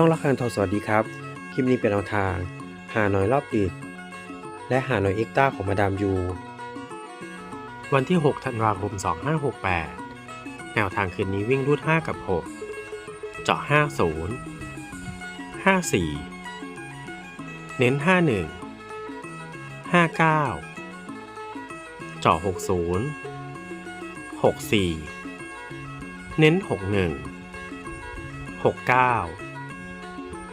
ช่องละคันทองสวัสดีครับ คลิปนี้เป็นแนวทาง หาหน่อยรอบดึกและหาหน่อยเอ็กต้าของมาดามยู วันที่ 6 ธันวาคม 2568 แนวทางคืนนี้วิ่งรูด 5 กับ 6 เจาะ 50 54 เน้น 51 59 เจาะ 60 64 เน้น 61 69